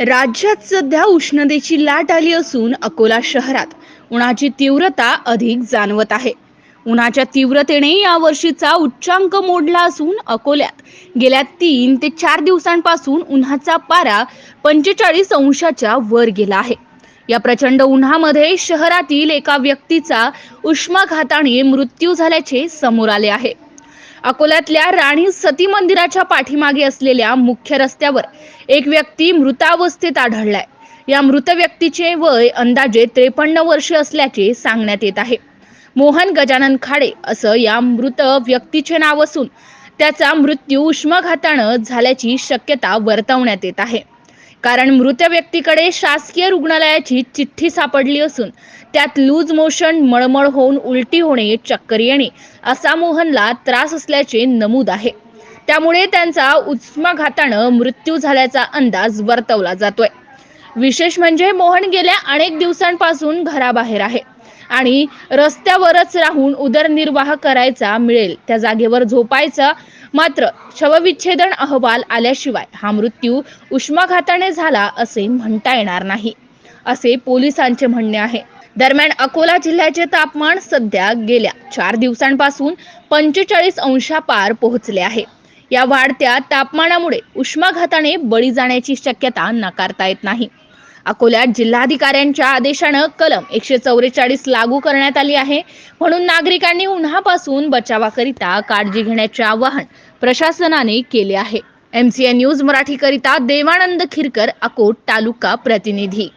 राज्यात सध्या उष्णतेची लाट आली असून अकोला शहरात उन्हाची तीव्रता अधिक जाणवत आहे. उन्हाच्या तीव्रतेने या वर्षीचा उच्चांक मोडला असून अकोल्यात गेल्या तीन ते चार दिवसांपासून उन्हाचा पारा पंचेचाळीस अंशाच्या वर गेला आहे. या प्रचंड उन्हामध्ये शहरातील एका व्यक्तीचा उष्माघाताने मृत्यू झाल्याचे समोर आले आहे. अकोल्यातल्या राणी सती मंदिराच्या पाठीमागे असलेल्या मुख्य रस्त्यावर एक व्यक्ती मृतावस्थेत आढळलाय. या मृत व्यक्तीचे वय अंदाजे त्रेपन्न वर्ष असल्याचे सांगण्यात येत आहे. मोहन गजानन खाडे असं या मृत व्यक्तीचे नाव असून त्याचा मृत्यू उष्माघातानं झाल्याची शक्यता वर्तवण्यात येत आहे. कारण मृत व्यक्तीकडे शासकीय रुग्णालयाची चिठ्ठी सापडली असून त्यात लूज मोशन मळमळ होऊन उलटी होणे चक्कर येणे असा मोहनला त्रास असल्याचे नमूद आहे. त्यामुळे त्यांचा उष्माघातानं मृत्यू झाल्याचा अंदाज वर्तवला जातोय. विशेष म्हणजे मोहन गेल्या अनेक दिवसांपासून घराबाहेर आहे. आणि रस्त्यावरच राहून उदरनिर्वाह करायचा मिळेल. त्या जागेवर झोपायचा मात्र शवविच्छेदन अहवाल आल्याशिवाय हा मृत्यू उष्माघाताने झाला असे म्हणता येणार नाही. असे पोलिसांचे म्हणणे आहे. दरम्यान अकोला जिल्ह्याचे तापमान सध्या गेल्या चार दिवसांपासून पंचेचाळीस अंशापार पोहोचले आहे. या वाढत्या तापमानामुळे उष्माघाताने बळी जाण्याची शक्यता नाकारता येत नाही. अकोल्यात जिल्हाधिकाऱ्यांच्या आदेशानं कलम एकशे चौवेचाळीस लागू करण्यात आली आहे. म्हणून नागरिकांनी उन्हापासून बचावाकरिता काळजी घेण्याचे आवाहन प्रशासनाने केले आहे. एमसीएन न्यूज मराठीकरिता देवानंद खिरकर अकोट तालुका प्रतिनिधी.